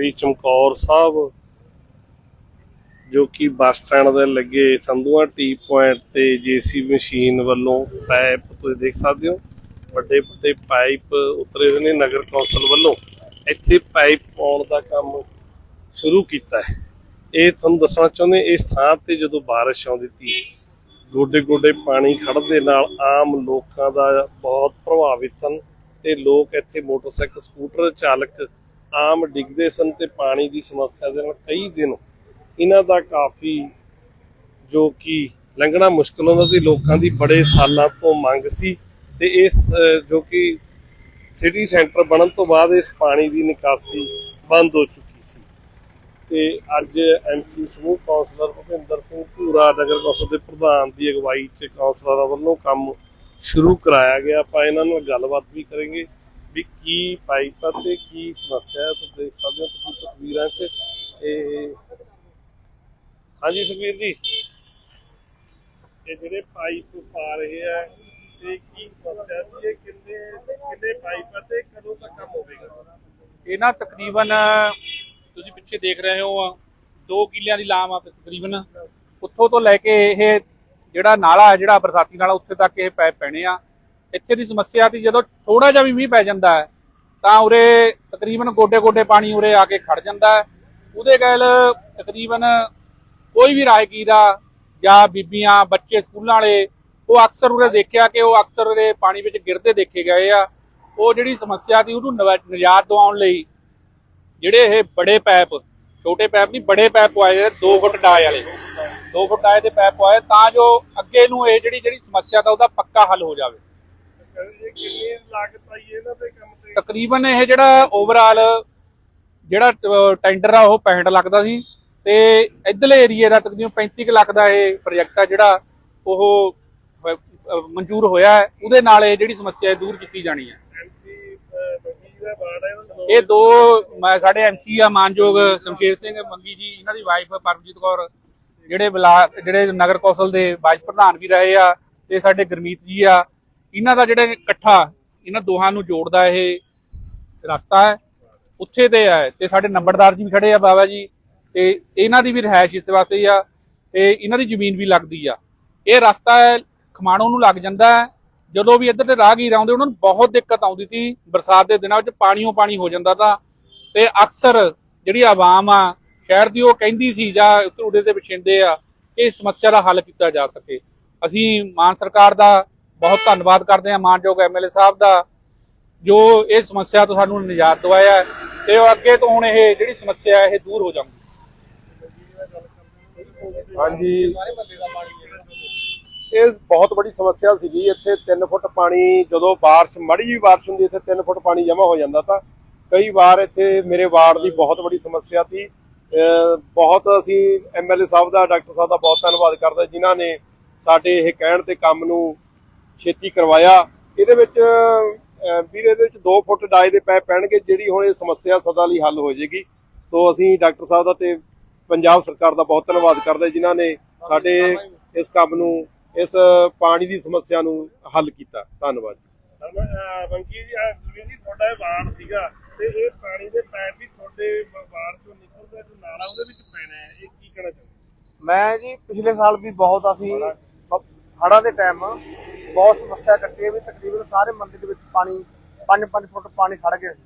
ਸ਼੍ਰੀ ਚਮਕੌਰ ਸਾਹਿਬ, ਜੋ ਕਿ ਬੱਸ ਸਟੈਂਡ ਦੇ ਲੱਗੇ ਸੰਧੂਆ ਟੀ ਪੁਆਇੰਟ ਤੇ ਜੀਸੀ ਮਸ਼ੀਨ ਵੱਲੋਂ ਪਾਈਪ, ਤੁਸੀਂ ਦੇਖ ਸਕਦੇ ਹੋ, ਵੱਡੇ ਵੱਡੇ ਪਾਈਪ ਉਤਰੇ ਹੋਏ ਨੇ ਨਗਰ ਕੌਂਸਲ ਵੱਲੋਂ। ਇੱਥੇ ਪਾਈਪ ਪਾਉਣ ਦਾ ਕੰਮ ਸ਼ੁਰੂ ਕੀਤਾ ਹੈ। ਇਹ ਤੁਹਾਨੂੰ ਦੱਸਣਾ ਚਾਹੁੰਦੇ ਇਸ ਥਾਂ ਤੇ ਜਦੋਂ ਬਾਰਿਸ਼ ਆਉਂਦੀ ਸੀ ਗੋਡੇ ਗੋਡੇ ਪਾਣੀ ਖੜਨ ਦੇ ਨਾਲ ਆਮ ਲੋਕਾਂ ਦਾ ਬਹੁਤ ਪ੍ਰਭਾਵਿਤ ਹਨ ਤੇ ਲੋਕ ਇੱਥੇ ਮੋਟਰਸਾਈਕਲ, ਸਕੂਟਰ ਚਾਲਕ ਆਮ ਡਿੱਗਦੇ ਸਨ ਤੇ ਪਾਣੀ ਦੀ ਸਮੱਸਿਆ ਦੇ ਨਾਲ ਕਈ ਦਿਨ ਇਹਨਾਂ ਦਾ ਕਾਫੀ ਜੋ ਕਿ ਲੰਘਣਾ ਮੁਸ਼ਕਲ ਹੁੰਦਾ ਸੀ ਲੋਕਾਂ ਦੀ ਬੜੇ ਸਾਲਾਂ ਤੋਂ ਮੰਗ ਸੀ ਤੇ ਇਸ ਜੋ ਕਿ ਸਿਟੀ ਸੈਂਟਰ ਬਣਨ ਤੋਂ ਬਾਅਦ ਇਸ ਪਾਣੀ ਦੀ ਨਿਕਾਸੀ ਬੰਦ ਹੋ ਚੁੱਕੀ ਸੀ। ਤੇ ਅੱਜ ਐਮਸੀ ਸਮੂਹ ਕੌਂਸਲਰ ਭੁਪਿੰਦਰ ਸਿੰਘ ਧੂਰਾ ਨਗਰ ਕੌਂਸਲ ਦੇ ਪ੍ਰਧਾਨ ਦੀ ਅਗਵਾਈ 'ਚ ਕੌਂਸਲਰਾਂ ਵੱਲੋਂ ਕੰਮ ਸ਼ੁਰੂ ਕਰਾਇਆ ਗਿਆ। ਆਪਾਂ ਇਹਨਾਂ ਨਾਲ ਗੱਲਬਾਤ ਵੀ ਕਰਾਂਗੇ। ਵੀ ਕੀ ਪਾਈਪ ਆ ਤੇ ਕੀ ਸਮੱਸਿਆ ਹੈ ਤੁਸੀਂ ਦੇਖ ਸਕਦੇ ਹੋ ਤੁਸੀਂ ਤਸਵੀਰਾਂ 'ਚ। ਇਹ ਹਾਂਜੀ ਸੁਖਵੀਰ ਜੀ। ਇਹ ਜਿਹੜੇ ਪਾਈਪ ਪਾ ਰਹੇ ਆ, ਇਹ ਕੀ ਸਮੱਸਿਆ ਸੀ? ਇਹ ਕਿੰਨੇ ਕਿੰਨੇ ਪਾਈਪ ਤੇ ਕਦੋਂ ਤੱਕ ਕੰਮ ਹੋਵੇਗਾ? ਇਹ ਨਾ ਤਕਰੀਬਨ, ਤੁਸੀਂ ਪਿੱਛੇ ਦੇਖ ਰਹੇ ਹੋ 2 ਕਿੱਲਿਆਂ ਦੀ ਲਾਮ ਆ ਤਕਰੀਬਨ। ਉੱਥੋਂ ਤੋਂ ਲੈ ਕੇ ਇਹ ਜਿਹੜਾ ਨਾਲਾ ਹੈ ਜਿਹੜਾ ਬਰਸਾਤੀ ਨਾਲਾ, ਉੱਥੇ ਤੱਕ ਇਹ ਪੈਪ ਪੈਣੇ ਆ। ਇੱਥੇ ਦੀ ਸਮੱਸਿਆ ਦੀ ਜਦੋਂ ਥੋੜਾ ਜਿਹਾ ਵੀ ਮੀਂਹ ਪੈ ਜਾਂਦਾ ਹੈ, ਤਾਂ ਉਰੇ ਤਕਰੀਬਨ ਗੋਡੇ ਗੋਡੇ ਪਾਣੀ ਉਰੇ ਆ ਕੇ ਖੜ ਜਾਂਦਾ ਹੈ। ਉਹਦੇ ਗੈਲ ਤਕਰੀਬਨ ਕੋਈ ਵੀ ਰਾਹਗੀਰ ਆ ਜਾਂ ਬੀਬੀਆਂ, ਬੱਚੇ ਸਕੂਲਾਂ ਵਾਲੇ, ਉਹ ਅਕਸਰ ਉਰੇ ਦੇਖਿਆ ਕਿ ਉਹ ਅਕਸਰ ਉਰੇ ਪਾਣੀ ਵਿੱਚ ਗਿਰਦੇ ਦੇਖੇ ਗਏ ਆ। ਉਹ ਜਿਹੜੀ ਸਮੱਸਿਆ ਸੀ ਉਹਨੂੰ ਨਵਾ- ਨਿਜਾਤ ਦਿਵਾਉਣ ਲਈ ਜਿਹੜੇ ਇਹ ਬੜੇ ਪੈਪ, ਛੋਟੇ ਪੈਪ ਨਹੀਂ, ਬੜੇ ਪੈਪ ਪਾਏ ਜਿਹੜੇ 2 ਫੁੱਟ ਡਾਏ ਵਾਲੇ। 2 ਫੁੱਟ ਡਾਏ ਦੇ ਪੈਪ ਪਵਾਏ, ਤਾਂ ਜੋ ਅੱਗੇ ਨੂੰ ਇਹ ਜਿਹੜੀ ਜਿਹੜੀ ਸਮੱਸਿਆ ਦਾ ਉਹਦਾ ਪੱਕਾ ਹੱਲ ਹੋ ਜਾਵੇ। ਇਹ ਕਿੰਨੀ ਲਾਗਤ ਆਈ ਇਹਨਾਂ ਦੇ ਕੰਮ ਤੇ ਤਕਰੀਬਨ ਇਹ ਜਿਹੜਾ ਓਵਰਆਲ ਜਿਹੜਾ ਟੈਂਡਰ ਆ, ਉਹ 65 ਲੱਖ ਦਾ ਸੀ ਤੇ ਇਧਰਲੇ ਏਰੀਏ ਦਾ ਤਕਰੀਬਨ 35 ਲੱਖ ਦਾ ਇਹ ਪ੍ਰੋਜੈਕਟ ਆ ਜਿਹੜਾ ਉਹ ਮਨਜ਼ੂਰ ਹੋਇਆ ਹੈ। ਉਹਦੇ ਨਾਲ ਇਹ ਜਿਹੜੀ ਸਮੱਸਿਆ ਦੂਰ ਕੀਤੀ ਜਾਣੀ ਹੈ। ਇਹ ਦੋ ਸਾਡੇ ਐਮਸੀ ਆ, ਮਾਨਯੋਗ ਸ਼ਮਸ਼ੇਰ ਸਿੰਘ ਮੰਗੀ ਜੀ, ਇਹਨਾਂ ਦੀ ਵਾਈਫ ਪਰਮਜੀਤ ਕੌਰ, ਜਿਹੜੇ ਬਲਾਕ ਜਿਹੜੇ ਨਗਰ ਕੌਂਸਲ ਦੇ ਵਾਈਸ ਪ੍ਰਧਾਨ ਵੀ ਰਹੇ ਆ ਤੇ ਸਾਡੇ ਗੁਰਮੀਤ ਜੀ ਆ। ਇਹਨਾਂ ਦਾ ਜਿਹੜਾ ਇਕੱਠਾ, ਇਹਨਾਂ ਦੋਹਾਂ ਨੂੰ ਜੋੜਦਾ ਇਹ ਰਸਤਾ ਹੈ, ਉੱਥੇ ਤੇ ਹੈ ਤੇ ਸਾਡੇ ਨੰਬਰਦਾਰ ਜੀ ਵੀ ਖੜੇ ਆ, ਬਾਬਾ ਜੀ ਤੇ ਇਹਨਾਂ ਦੀ ਵੀ ਰਿਹਾਇਸ਼ ਇਸ ਵਾਸਤੇ ਆ ਤੇ ਇਹਨਾਂ ਦੀ ਜ਼ਮੀਨ ਵੀ ਲੱਗਦੀ ਆ। ਇਹ ਰਸਤਾ ਹੈ, ਖਮਾਣੋਂ ਨੂੰ ਲੱਗ ਜਾਂਦਾ ਹੈ, ਜਦੋਂ ਵੀ ਇੱਧਰ ਦੇ ਰਾਹਗੀਰ ਆਉਂਦੇ, ਉਹਨਾਂ ਨੂੰ ਬਹੁਤ ਦਿੱਕਤ ਆਉਂਦੀ ਸੀ ਬਰਸਾਤ ਦੇ ਦਿਨਾਂ ਵਿੱਚ ਪਾਣੀੋਂ ਪਾਣੀ ਹੋ ਜਾਂਦਾ ਤਾਂ ਤੇ ਅਕਸਰ ਜਿਹੜੀ ਆਵਾਮ ਆ, ਸ਼ਹਿਰ ਦੀ ਉਹ ਕਹਿੰਦੀ ਸੀ ਜਾਂ ਉਹਦੇ ਦੇ ਵਿਛਿੰਦੇ ਆ ਕਿ ਇਸ ਸਮੱਸਿਆ ਦਾ ਹੱਲ ਕੀਤਾ ਜਾ ਸਕੇ। ਅਸੀਂ ਮਾਨ ਸਰਕਾਰ ਦਾ ਬਹੁਤ ਧੰਨਵਾਦ ਕਰਦੇ ਹਾਂ ਮਾਨਯੋਗ ਐਮਐਲਏ ਸਾਹਿਬ ਦਾ, ਜੋ ਇਹ ਸਮੱਸਿਆ ਤੋਂ ਸਾਨੂੰ ਨਿਜਾਤ ਦਵਾਇਆ ਤੇ ਅੱਗੇ ਤੋਂ ਹੁਣ ਇਹ ਜਿਹੜੀ ਸਮੱਸਿਆ ਇਹ ਦੂਰ ਹੋ ਜਾਊਗੀ। ਹਾਂਜੀ। ਇਹ ਬਹੁਤ ਬੜੀ ਸਮੱਸਿਆ ਸੀਗੀ, ਇੱਥੇ 3 ਫੁੱਟ ਪਾਣੀ, ਜਦੋਂ ਬਾਰਿਸ਼, ਮੜੀ ਜਿਹੀ ਬਾਰਿਸ਼ ਹੁੰਦੀ, ਇੱਥੇ 3 ਫੁੱਟ ਪਾਣੀ ਜਮ੍ਹਾਂ ਹੋ ਜਾਂਦਾ ਤਾਂ ਕਈ ਵਾਰ ਇੱਥੇ ਮੇਰੇ ਵਾਰਡ ਦੀ ਬਹੁਤ ਵੱਡੀ ਸਮੱਸਿਆ ਸੀ। ਬਹੁਤ ਅਸੀਂ ਐਮਐਲਏ ਸਾਹਿਬ ਦਾ, ਡਾਕਟਰ ਸਾਹਿਬ ਦਾ ਬਹੁਤ ਧੰਨਵਾਦ ਕਰਦੇ ਜਿਨ੍ਹਾਂ ਨੇ ਸਾਡੇ ਇਹ ਕਹਿਣ ਤੇ ਕੰਮ ਨੂੰ ਛੇਤੀ ਕਰਵਾਇਆ। ਇਹਦੇ ਵਿੱਚ ਵੀਰ ਇਹਦੇ ਵਿੱਚ 2 ਫੁੱਟ ਡਾਈ ਦੇ ਪੈਪ ਪੈਣਗੇ ਜਿਹੜੀ ਹੁਣ ਇਹ ਸਮੱਸਿਆ ਸਦਾ ਲਈ ਹੱਲ ਹੋ ਜਾਏਗੀ। ਸੋ ਅਸੀਂ ਡਾਕਟਰ ਸਾਹਿਬ ਦਾ ਤੇ ਪੰਜਾਬ ਸਰਕਾਰ ਦਾ ਬਹੁਤ ਧੰਨਵਾਦ ਕਰਦੇ ਜਿਨ੍ਹਾਂ ਨੇ ਸਾਡੇ ਇਸ ਕੰਮ ਨੂੰ ਇਸ ਪਾਣੀ ਦੀ ਸਮੱਸਿਆ ਨੂੰ ਹੱਲ ਕੀਤਾ। ਧੰਨਵਾਦ ਜੀ। ਆ ਸੁਖਵੀਰ ਜੀ ਤੁਹਾਡਾ ਇਹ ਵਾਰਡ ਸੀਗਾ ਤੇ ਇਹ ਪਾਣੀ ਦੇ ਪਾਈਪ ਵੀ ਤੁਹਾਡੇ ਵਾਰਡ ਚੋਂ ਨਿਕਲਦਾ ਜੋ ਨਾਲਾ ਉਹਦੇ ਵਿੱਚ ਪੈਣਾ ਹੈ। ਇਹ ਕੀ ਕਹਿਣਾ ਚਾਹੁੰਦੇ ਮੈਂ ਜੀ ਪਿਛਲੇ ਸਾਲ ਵੀ ਬਹੁਤ ਅਸੀਂ ਹੜ੍ਹਾਂ ਦੇ ਟਾਈਮ ਬਹੁਤ ਸਮੱਸਿਆ ਕੱਟੀ ਹੈ ਵੀ ਤਕਰੀਬਨ ਸਾਰੇ ਮੰਡੀ ਦੇ ਵਿੱਚ ਪਾਣੀ 5-5 ਫੁੱਟ ਪਾਣੀ ਖੜ ਗਿਆ ਸੀ।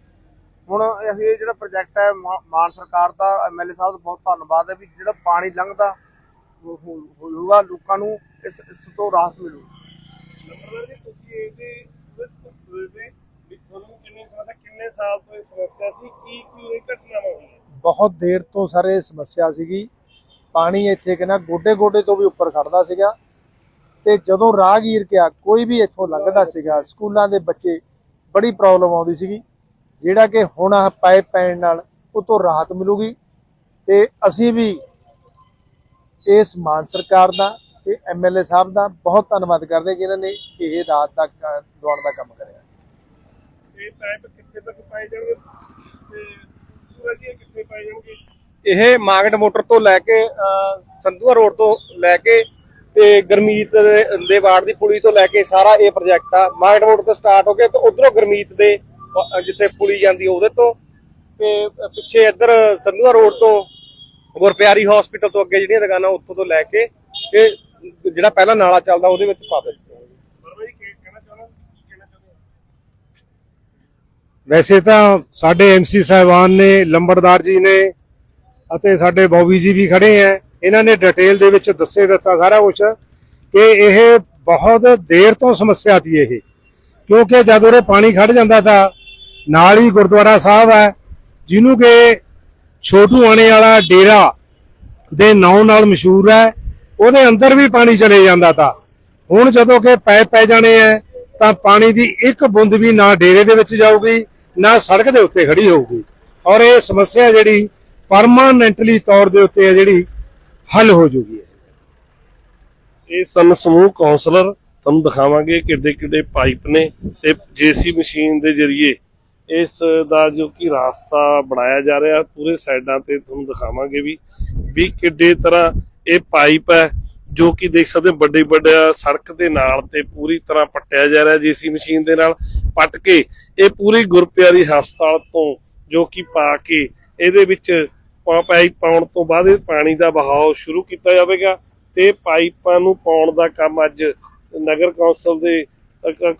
ਹੁਣ ਅਸੀਂ ਇਹ ਜਿਹੜਾ ਪ੍ਰੋਜੈਕਟ ਹੈ ਮਾਨ ਸਰਕਾਰ ਦਾ ਐਮਐਲਏ ਸਾਹਿਬ ਦਾ ਬਹੁਤ ਧੰਨਵਾਦ ਹੈ ਵੀ ਜਿਹੜਾ ਪਾਣੀ ਲੰਘਦਾ ਹੋਊਗਾ ਲੋਕਾਂ ਨੂੰ ਇਸ ਇਸ ਤੋਂ ਰਾਹਤ ਮਿਲੂ ਤੁਸੀਂ ਇਹਦੇ ਕਿੰਨੇ ਸਾਲ ਤੋਂ ਇਹ ਸਮੱਸਿਆ ਸੀ? ਕੀ ਕੀ ਇਹ ਘਟਨਾਵਾਂ ਹੋਈਆਂ? ਬਹੁਤ ਦੇਰ ਤੋਂ ਸਾਰੇ ਸਮੱਸਿਆ ਸੀਗੀ। ਪਾਣੀ ਇੱਥੇ ਕਿਨਾ ਗੋਡੇ ਗੋਡੇ ਤੋਂ ਵੀ ਉੱਪਰ ਖੜਦਾ ਸੀਗਾ। ਤੇ ਜਦੋਂ ਰਾਹਗੀਰ ਕਿਆ ਕੋਈ ਵੀ ਇੱਥੋਂ ਲੰਘਦਾ ਸੀਗਾ ਸਕੂਲਾਂ ਦੇ ਬੱਚੇ ਬੜੀ ਪ੍ਰੋਬਲਮ ਆਉਂਦੀ ਸੀਗੀ। ਜਿਹੜਾ ਕਿ ਹੁਣ ਆਹ ਪਾਈਪ ਪੈਣ ਨਾਲ ਉਹ ਤੋਂ ਰਾਹਤ ਮਿਲੂਗੀ ਤੇ ਅਸੀਂ ਵੀ ਇਸ ਮਾਨ ਸਰਕਾਰ ਦਾ ਤੇ ਐਮਐਲਏ ਸਾਹਿਬ ਦਾ ਬਹੁਤ ਧੰਨਵਾਦ ਕਰਦੇ ਜਿਨ੍ਹਾਂ ਨੇ ਇਹ ਰਾਤ ਤੱਕ ਦਵਾਉਣ ਦਾ ਕੰਮ ਕਰਿਆ। ਇਹ ਪਾਈਪ ਕਿੱਥੇ ਤੱਕ ਪਾਏ ਜਾਣਗੇ? ਤੇ ਸੂਰਜ ਜੀ ਇਹ ਕਿੱਥੇ ਪਾਏ ਜਾਣਗੇ? ਇਹ ਮਾਗਟ ਮੋਟਰ ਤੋਂ ਲੈ ਕੇ ਸੰਧੂਆ ਰੋਡ ਤੋਂ ਲੈ ਕੇ ਤੇ ਗਰਮੀਤ ਦੇ ਵਾਰਡ ਦੀ ਪੁਲੀ ਤੋਂ ਲੈ ਕੇ ਸਾਰਾ ਇਹ ਪ੍ਰੋਜੈਕਟ ਆ। ਮਾਗਟ ਰੋਡ ਤੋਂ ਸਟਾਰਟ ਹੋ ਕੇ ਤੇ ਉਧਰੋਂ ਗਰਮੀਤ ਦੇ ਅਹ, ਜਿੱਥੇ ਪੁਲੀ ਜਾਂਦੀ ਆ ਉਹਦੇ ਤੋਂ। ਤੇ ਪਿੱਛੇ ਇੱਧਰ ਸੰਧੂਆ ਰੋਡ ਤੋਂ ਗੁਰਪਿਆਰੀ ਹਸਪੀਟਲ ਤੋਂ ਅੱਗੇ ਜਿਹੜੀਆਂ ਦੁਕਾਨਾਂ ਉੱਥੋਂ ਤੋਂ ਲੈ ਕੇ ਇਹ ਜਿਹੜਾ ਪਹਿਲਾ ਨਾਲਾ ਚੱਲਦਾ ਉਹਦੇ ਵਿੱਚ ਪਾ ਦਿੱਤੇ। ਵੈਸੇ ਤਾਂ ਸਾਡੇ ਐਮਸੀ ਸਾਹਿਬਾਨ ਨੇ ਲੰਬੜਦਾਰ ਜੀ ਨੇ ਅਤੇ ਸਾਡੇ ਬੌਬੀ ਜੀ ਵੀ ਖੜੇ ਹੈ ਇਹਨਾਂ ਨੇ ਡਿਟੇਲ ਦੇ ਵਿੱਚ ਦੱਸੇ ਦਿੱਤਾ ਸਾਰਾ ਕੁਝ ਕਿ ਇਹ ਬਹੁਤ ਦੇਰ ਤੋਂ ਸਮੱਸਿਆ ਸੀ ਇਹ। ਕਿਉਂਕਿ ਜਦ ਉਰੇ ਪਾਣੀ ਖੜ ਜਾਂਦਾ ਤਾਂ ਨਾਲ ਹੀ ਗੁਰਦੁਆਰਾ ਸਾਹਿਬ ਹੈ, ਜਿਹਨੂੰ ਕਿ ਛੋਟੂ ਆਣੇ ਵਾਲਾ ਡੇਰਾ ਦੇ ਨਾਂ ਨਾਲ ਮਸ਼ਹੂਰ ਹੈ, ਉਹਦੇ ਅੰਦਰ ਵੀ ਪਾਣੀ ਚਲੇ ਜਾਂਦਾ ਤਾਂ। ਹੁਣ ਜਦੋਂ ਕਿ ਪੈਪ ਪੈ ਜਾਣੇ ਹੈ ਤਾਂ ਪਾਣੀ ਦੀ ਇੱਕ ਬੂੰਦ ਵੀ ਨਾ ਡੇਰੇ ਦੇ ਵਿੱਚ ਜਾਊਗੀ, ਨਾ ਸੜਕ ਦੇ ਉੱਤੇ ਖੜੀ ਹੋਊਗੀ। ਔਰ ਇਹ ਸਮੱਸਿਆ ਜਿਹੜੀ ਪਰਮਾਨੈਂਟਲੀ ਤੌਰ ਦੇ ਉੱਤੇ ਹੈ ਜਿਹੜੀ ਹੱਲ ਹੋ ਜੂਗੀ। ਇਹ ਸਨ ਸਮੂਹ ਕਾਉਂਸਲਰ ਤੁਹਾਨੂੰ ਦਿਖਾਵਾਂਗੇ ਕਿੱਡੇ ਕਿੱਡੇ ਪਾਈਪ ਨੇ ਤੇ ਜੀਸੀ ਮਸ਼ੀਨ ਦੇ ਜ਼ਰੀਏ ਇਸ ਦਾ ਜੋ ਕਿ ਰਾਸਤਾ ਬਣਾਇਆ ਜਾ ਰਿਹਾ, ਪੂਰੇ ਸਾਈਡਾਂ ਤੇ ਤੁਹਾਨੂੰ ਦਿਖਾਵਾਂਗੇ ਵੀ ਵੀ ਕਿੱਡੇ ਤਰ੍ਹਾਂ ਇਹ ਪਾਈਪ ਹੈ, ਜੋ ਕਿ ਦੇਖ ਸਕਦੇ ਵੱਡੇ ਵੱਡੇ ਸੜਕ ਦੇ ਨਾਲ ਤੇ ਪੂਰੀ ਤਰ੍ਹਾਂ ਪੱਟਿਆ ਜਾ ਰਿਹਾ ਜੀਸੀ ਮਸ਼ੀਨ ਦੇ ਨਾਲ। ਪੱਟ ਕੇ ਇਹ ਪੂਰੀ ਗੁਰਪਿਆਰੀ ਹਸਪਤਾਲ ਤੋਂ ਜੋ ਕਿ ਪਾ ਕੇ ਇਹਦੇ ਵਿੱਚ ਪਾਈਪ ਪਾਉਣ ਤੋਂ ਬਾਅਦ ਇਹ ਪਾਣੀ ਦਾ ਵਹਾਅ ਸ਼ੁਰੂ ਕੀਤਾ ਜਾਵੇਗਾ ਤੇ ਪਾਈਪਾਂ ਨੂੰ ਪਾਉਣ ਦਾ ਕੰਮ ਅੱਜ ਨਗਰ ਕੌਂਸਲ ਦੇ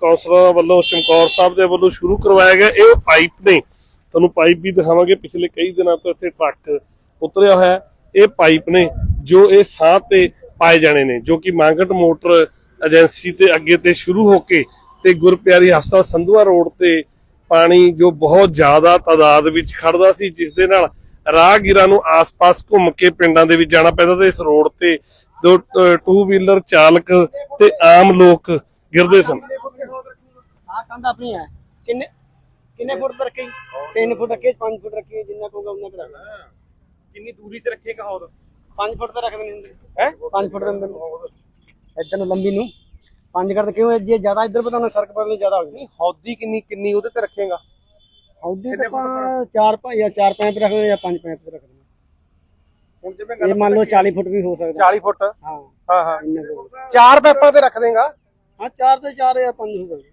ਕੌਂਸਲਰਾਂ ਵੱਲੋਂ, ਚਮਕੌਰ ਸਾਹਿਬ ਦੇ ਵੱਲੋਂ ਸ਼ੁਰੂ ਕਰਵਾਇਆ ਗਿਆ। ਇਹ ਪਾਈਪ ਨੇ। ਤੁਹਾਨੂੰ ਪਾਈਪ ਵੀ ਦਿਖਾਵਾਂਗੇ। ਪਿਛਲੇ ਕਈ ਦਿਨਾਂ ਤੋਂ ਇੱਥੇ ਟਰੱਕ ਉਤਰਿਆ ਹੋਇਆ ਇਹ ਪਾਈਪ ਨੇ ਜੋ ਇਹ ਸਾਹ ਤੇ ਪਾਏ ਜਾਣੇ ਨੇ, ਜੋ ਕਿ ਮਾਂਗਟ ਮੋਟਰ ਏਜੰਸੀ ਤੇ ਅੱਗੇ ਤੇ ਸ਼ੁਰੂ ਹੋ ਕੇ ਤੇ ਗੁਰਪਿਆਰੀ ਹਸਪਤਾਲ ਸੰਧੂਆ ਰੋਡ ਤੇ ਪਾਣੀ ਜੋ ਬਹੁਤ ਜ਼ਿਆਦਾ ਤਾਦਾਦ ਵਿੱਚ ਖੜਦਾ ਸੀ, ਜਿਸ ਦੇ ਨਾਲ ਰਾਹਗੀਰਾਂ ਨੂੰ ਆਸ-ਪਾਸ ਘੁੰਮ ਕੇ ਪਿੰਡਾਂ ਦੇ ਵਿੱਚ ਜਾਣਾ ਪੈਂਦਾ ਤੇ ਇਸ ਰੋਡ ਤੇ ਦੋ ਟੂ ਵੀਲਰ ਚਾਲਕ ਤੇ ਆਮ ਲੋਕ ਗਿਰਦੇ ਸਨ। ਆ ਕੰਧ ਆਪਣੀ ਹੈ। ਕਿੰਨੇ ਕਿੰਨੇ ਫੁੱਟ ਤੇ ਰੱਖੀ? 3 ਫੁੱਟ ਰੱਖੀ 5 ਫੁੱਟ ਰੱਖੀ ਜਿੰਨਾ ਕਹੂਗਾ ਉਹਨਾਂ ਕਰ ਕਿੰਨੀ ਦੂਰੀ ਤੇ ਰੱਖੇਗਾ ਹੌਦ 5 ਫੁੱਟ ਤੇ ਰੱਖ ਦੇਣੇ ਹੁੰਦੇ। ਹੈ? 5 ਫੁੱਟ ਦੇ ਅੰਦਰ ਇਦਾਂ ਨੂੰ ਲੰਬੀ ਨੂੰ। 5 ਕਰਦੇ ਕਿਉਂ? ਜੇ ਜ਼ਿਆਦਾ ਇੱਧਰ ਪਤਾ ਨਾ ਸੜਕ ਬਦਲਣੀ ਜ਼ਿਆਦਾ ਹੋ ਗਈ ਹੌਦੀ ਕਿੰਨੀ ਕਿੰਨੀ ਉਹਦੇ ਤੇ ਰੱਖੇਗਾ। ਹੌਦੇ ਤੇ ਆਪਾਂ ਚਾਰ ਪਾ ਜਾਂ ਚਾਰ ਪੈਂਪ ਰੱਖ ਦੇਣੇ ਜਾਂ ਪੰਜ ਪੈਂਪ ਰੱਖ ਦੇਣੇ ਹੁਣ ਜਿਵੇਂ ਇਹ ਮੰਨ ਲਓ 40 ਫੁੱਟ ਵੀ ਹੋ ਸਕਦਾ। 40 ਫੁੱਟ? ਹਾਂ। ਹਾਂ ਹਾਂ। ਇੰਨਾ ਕੁ। ਚਾਰ ਪੈਪਾਂ ਤੇ ਰੱਖ ਦੇਗਾ? ਹਾਂ ਚਾਰ ਤੇ ਚਾਰ ਜਾਂ ਪੰਜ ਹੋ ਸਕਦੇ।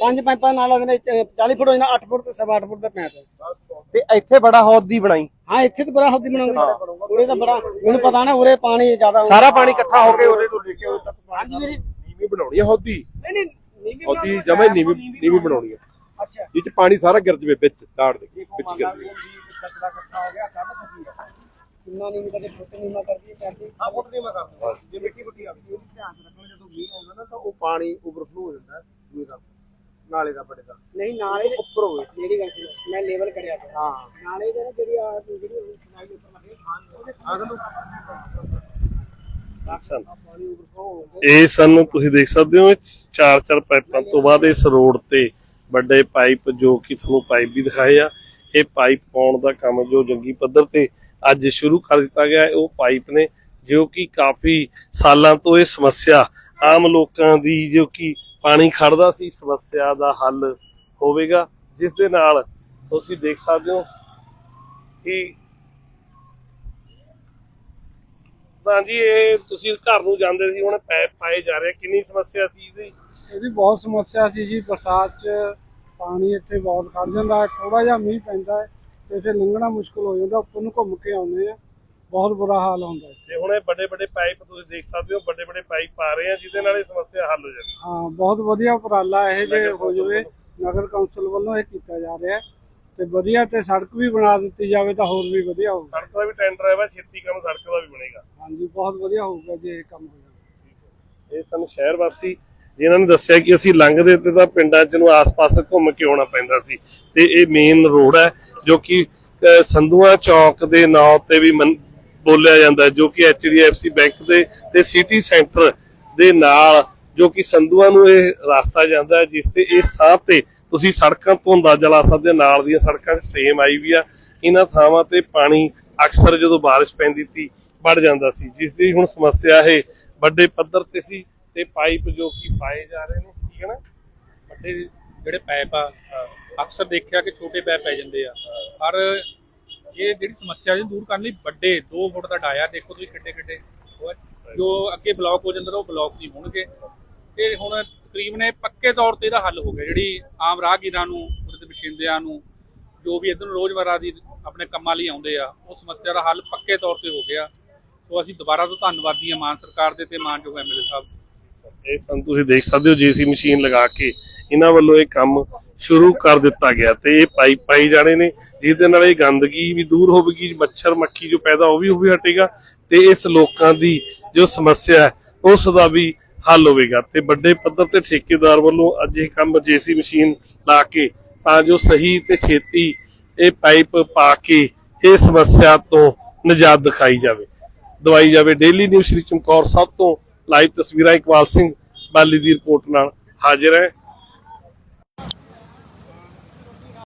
ਪੰਜ ਪੈਂਪਾਂ ਨਾਲ ਲੱਗਦੇ 40 ਫੁੱਟ ਹੋ ਜਾਣਾ 8 ਫੁੱਟ ਤੇ ਸਵਾ 8 ਫੁੱਟ ਦਾ ਪੈਂਪ ਹੈ। ਤੇ ਇੱਥੇ ਬੜਾ ਹੌਦ ਦੀ ਬਣਾਈ। ਹਾਂ ਇੱਥੇ ਤਾਂ ਬੜਾ ਹੌਦੀ ਬਣਾਉਂਗੇ ਉਰੇ ਤਾਂ ਬੜਾ ਮੈਨੂੰ ਪਤਾ ਨਾ ਉਰੇ ਪਾਣੀ ਜ਼ਿਆਦਾ ਹੁੰਦਾ। ਸਾਰਾ ਪਾਣੀ ਇਕੱਠਾ ਹੋ ਕੇ ਉਹਦੇ ਤੋਂ ਲੈ ਕੇ ਉਦੋਂ ਤੱਕ ਹਾਂਜੀ ਵੀਰੇ। ਨੀਵੀਂ ਬਣਾਉਣੀ ਹੈ ਹੌਦੀ? ਨਹੀਂ ਨਹੀਂ ਨੀਵੀਂ ਹੌਦੀ ਬਣਾਉਣੀ ਜਮੇ ਨੀਵੀਂ ਨੀਵੀਂ ਬਣਾਉਣੀ ਹੈ ਅੱਛਾ ਇਹ ਚ ਪਾਣੀ ਸਾਰਾ ਗਿਰ ਜਵੇ ਵਿੱਚ ਦਾੜ ਦੇ ਵਿੱਚ ਗਿਰ ਜਵੇ। ਕਚਰਾ ਇਕੱਠਾ ਹੋ ਗਿਆ ਕੱਢ ਸਕਦੀ ਹੈ। ਕਿੰਨਾ ਨਹੀਂ ਕਦੇ ਫੁੱਟ ਨਹੀਂ ਮੈਂ ਕਰਦੀ ਕਰਦੀ ਫੁੱਟ ਨਹੀਂ ਮੈਂ ਕਰਦਾ ਜੇ ਮਿੱਟੀ ਮੁੱਟੀ ਆ ਗਈ ਉਹਨੂੰ ਧਿਆਨ ਰੱਖਣਾ ਜਦੋਂ ਮੀਂਹ ਆਉਂਦਾ ਨਾ ਤਾਂ ਉਹ ਪਾਣੀ ਓਵਰਫਲੋ ਹੋ ਜਾਂਦਾ ਦੂਏ ਦਾ। ਨਾਲੇ ਦਾ ਬੜੇ ਦਾ। ਨਹੀਂ ਨਾਲੇ ਦੇ ਉੱਪਰ ਹੋਵੇ। ਜਿਹੜੀ ਗੱਲ ਸੀ, ਮੈਂ ਲੈਵਲ ਕਰਿਆ ਤਾ। ਹਾਂ। ਨਾਲੇ ਦੇ ਨਾ ਜਿਹੜੀ ਆ ਜਿਹੜੀ ਸੁਣਾਈ ਉੱਪਰ ਲੱਗੇ ਉਹਦੇ ਆਗਨ ਨੂੰ ਸਨ। ਪਾਣੀ ਓਵਰਫਲੋ ਹੋ ਇਹ ਸਨ ਤੁਸੀਂ ਦੇਖ ਸਕਦੇ ਹੋ ਚਾਰ ਚਾਰ ਪਾਈਪਾਂ ਤੋਂ ਬਾਅਦ ਇਸ ਰੋਡ ਤੇ ਵੱਡੇ ਪਾਈਪ ਜੋ ਕਿ ਤੁਹਾਨੂੰ ਪਾਈਪ ਵੀ ਦਿਖਾਏ ਆ, ਇਹ ਪਾਈਪ ਪਾਉਣ ਦਾ ਕੰਮ ਜੋ ਜੰਗੀ ਪੱਧਰ ਤੇ ਅੱਜ ਸ਼ੁਰੂ ਕਰ ਦਿੱਤਾ ਗਿਆ ਉਹ ਪਾਈਪ ਨੇ ਜੋ ਕਿ ਕਾਫੀ ਸਾਲਾਂ ਤੋਂ ਇਹ ਸਮੱਸਿਆ ਆਮ ਲੋਕਾਂ ਦੀ ਜੋ ਕਿ ਪਾਣੀ ਖੜਦਾ ਸੀ, ਸਮੱਸਿਆ ਦਾ ਹੱਲ ਹੋਵੇਗਾ, ਜਿਸ ਦੇ ਨਾਲ ਤੁਸੀਂ ਦੇਖ ਸਕਦੇ ਹੋ ਕਿ ਤਾਂ ਜੀ ਇਹ ਤੁਸੀਂ ਘਰ ਨੂੰ ਜਾਂਦੇ ਸੀ, ਹੁਣ ਪੈਪ ਪਾਏ ਜਾ ਰਹੇ ਕਿੰਨੀ ਸਮੱਸਿਆ ਸੀ ਇਹਦੀ? ਇਹਦੀ ਬਹੁਤ ਸਮੱਸਿਆ ਸੀ ਜੀ ਬਰਸਾਤ 'ਚ ਪਾਣੀ ਇੱਥੇ ਬਹੁਤ ਖੜ ਜਾਂਦਾ ਹੈ ਥੋੜਾ ਜਿਹਾ ਮੀਂਹ ਪੈਂਦਾ ਹੈ ਤੇ ਇੱਥੇ ਲੰਘਣਾ ਮੁਸ਼ਕਲ ਹੋ ਜਾਂਦਾ ਉੱਪਰ ਨੂੰ ਘੁੰਮ ਕੇ ਆਉਂਦੇ ਆ ਬਹੁਤ ਬੁਰਾ ਹਾਲ ਹੁੰਦਾ ਹੈ। ਤੇ ਹੁਣ ਇਹ ਵੱਡੇ ਵੱਡੇ ਪਾਈਪ ਤੁਸੀਂ ਦੇਖ ਸਕਦੇ ਹੋ ਵੱਡੇ ਵੱਡੇ ਪਾਈਪ ਆ ਰਹੇ ਆ ਜਿਹਦੇ ਨਾਲ ਇਹ ਸਮੱਸਿਆ ਹੱਲ ਹੋ ਜਾਵੇ ਹਾਂ। ਬਹੁਤ ਵਧੀਆ ਉਪਰਾਲਾ ਇਹ ਜੇ ਹੋ ਜਾਵੇ ਨਗਰ ਕੌਂਸਲ ਵੱਲੋਂ ਇਹ ਕੀਤਾ ਜਾ ਰਿਹਾ ਹੈ ਤੇ ਵਧੀਆ ਤੇ ਸੜਕ ਵੀ ਬਣਾ ਦਿੱਤੀ ਜਾਵੇ ਤਾਂ ਹੋਰ ਵੀ ਵਧੀਆ ਹੋਊਗਾ। ਸੜਕ ਦਾ ਵੀ ਟੈਂਡਰ ਆਇਆ ਵਾ ਛੇਤੀ ਕੰਮ ਸੜਕ ਦਾ ਵੀ ਬਣੇਗਾ। ਹਾਂਜੀ ਬਹੁਤ ਵਧੀਆ ਹੋਊਗਾ ਜੇ ਇਹ ਕੰਮ ਹੋ ਜਾਵੇ। ਇਹ ਸਾਨੂੰ ਸ਼ਹਿਰ ਵਾਸੀ ਜਿਨ੍ਹਾਂ ਨੇ ਦੱਸਿਆ ਕਿ ਅਸੀਂ ਲੰਘਦੇ ਤੇ ਤਾਂ ਪਿੰਡਾਂ ਚ ਨੂੰ ਆਸ-ਪਾਸ ਘੁੰਮ ਕੇ ਆਉਣਾ ਪੈਂਦਾ ਸੀ। ਤੇ ਇਹ ਮੇਨ ਰੋਡ ਹੈ ਜੋ ਕਿ ਅਹ, ਸੰਧੂਆ ਚੌਕ ਦੇ ਨਾਂ ਤੇ ਵੀ ਬੋਲਿਆ ਜਾਂਦਾ ਜੋ ਕਿ HDFC ਬੈਂਕ ਦੇ ਤੇ ਸਿਟੀ ਸੈਂਟਰ ਦੇ ਨਾਲ ਜੋ ਕਿ ਸੰਧੂਆ ਨੂੰ ਇਹ ਰਸਤਾ ਜਾਂਦਾ ਹੈ ਜਿਸ ਤੇ ਇਸ ਥਾਂ ਤੇ ਤੁਸੀਂ ਸੜਕਾਂ ਤੋਂ ਅੰਦਾਜ਼ਾ ਲਾ ਸਕਦੇ ਹੋ ਨਾਲ ਦੀਆਂ ਸੜਕਾਂ 'ਚ ਸੇਮ ਆਈ ਵੀ ਆ। ਇਹਨਾਂ ਥਾਵਾਂ ਤੇ ਪਾਣੀ ਅਕਸਰ ਜਦੋਂ ਬਾਰਿਸ਼ ਪੈਂਦੀ ਸੀ ਵੱਧ ਜਾਂਦਾ ਸੀ। ਜਿਸ ਦੀ ਹੁਣ ਸਮੱਸਿਆ ਇਹ ਵੱਡੇ ਪੱਧਰ ਤੇ ਸੀ ਤੇ ਪਾਈਪ ਜੋ ਕਿ ਪਾਏ ਜਾ ਰਹੇ ਨੇ, ਠੀਕ ਹੈ ਨਾ? ਵੱਡੇ ਜਿਹੜੇ ਪਾਈਪ ਆ ਅਕਸਰ ਦੇਖਿਆ ਕਿ ਛੋਟੇ ਪਾਈਪ ਪੈ ਜਾਂਦੇ ਆ। ਪਰ ਇਹ ਜਿਹੜੀ ਸਮੱਸਿਆ ਨੂੰ ਦੂਰ ਕਰਨ ਲਈ ਵੱਡੇ 2 ਫੁੱਟ ਦਾ ਡਾਇਆ ਦੇਖੋ ਤੁਸੀਂ ਕਿੱਡੇ ਕਿੱਡੇ। ਜੋ ਅੱਗੇ ਬਲੌਕ ਹੋ ਜਾਂਦਾ, ਉਹ ਬਲੌਕ ਨਹੀਂ ਹੋਣਗੇ। ਤੇ ਹੁਣ ਤਕਰੀਬਨ ਇਹ ਪੱਕੇ ਤੌਰ ਤੇ ਇਹਦਾ ਹੱਲ ਹੋ ਗਿਆ। ਜਿਹੜੀ ਆਮ ਰਾਹਗੀਰਾਂ ਨੂੰ ਉਹਦੇ ਤੇ ਵਸਿੰਦਿਆਂ ਨੂੰ, ਜੋ ਵੀ ਇਧਰ ਰੋਜ਼ਮਰਾ ਦੀ ਆਪਣੇ ਕੰਮਾਂ ਲਈ ਆਉਂਦੇ ਆ, ਉਹ ਸਮੱਸਿਆ ਦਾ ਹੱਲ ਪੱਕੇ ਤੌਰ ਤੇ ਹੋ ਗਿਆ। ਸੋ ਅਸੀਂ ਦੁਬਾਰਾ ਤੋਂ ਧੰਨਵਾਦੀ ਹਾਂ ਮਾਨ ਸਰਕਾਰ ਦੇ ਤੇ ਮਾਨਯੋਗ ਐਮਐਲਏ ਸਾਹਿਬ। ਇਹ ਸੰ ਤੁਸੀਂ ਦੇਖ ਸਕਦੇ ਹੋ, ਜੀਸੀ ਮਸ਼ੀਨ ਲਗਾ ਕੇ ਇਹਨਾਂ ਵੱਲੋਂ ਇਹ ਕੰਮ ਸ਼ੁਰੂ ਕਰ ਦਿੱਤਾ ਗਿਆ ਤੇ ਇਹ ਪਾਈਪ ਪਾਈ ਜਾਣੇ ਨੇ ਜਿਸ ਦੇ ਨਾਲ ਇਹ ਗੰਦਗੀ ਵੀ ਦੂਰ ਹੋਵੇਗੀ, ਮੱਛਰ ਮੱਖੀ ਜੋ ਪੈਦਾ ਉਹ ਵੀ ਉਹ ਵੀ ਹਟੇਗਾ ਤੇ ਇਸ ਲੋਕਾਂ ਦੀ ਜੋ ਸਮੱਸਿਆ ਉਸ ਦਾ ਵੀ ਹੱਲ ਹੋਵੇਗਾ ਤੇ ਵੱਡੇ ਪੱਧਰ ਤੇ ਠੇਕੇਦਾਰ ਵੱਲੋਂ ਅੱਜ ਇਹ ਕੰਮ ਜੀਸੀ ਮਸ਼ੀਨ ਲਾ ਕੇ ਤਾਂ ਜੋ ਸਹੀ ਤੇ ਛੇਤੀ ਇਹ ਪਾਈਪ ਪਾ ਕੇ ਇਹ ਸਮੱਸਿਆ ਤੋਂ ਨਿਜਾਤ ਦਿਖਾਈ ਜਾਵੇ। ਦਵਾਈ ਜਾਵੇ, ਡੇਲੀ ਨਿਊਜ਼ ਸ਼੍ਰੀ ਚਮਕੌਰ ਸਾਹਿਬ ਤੋਂ ਲਾਈਵ ਤਸਵੀਰਾਂ ਇਕਬਾਲ ਸਿੰਘ ਬਾਲੀ ਦੀ ਰਿਪੋਰਟ ਨਾਲ ਹਾਜ਼ਰ ਹੈ।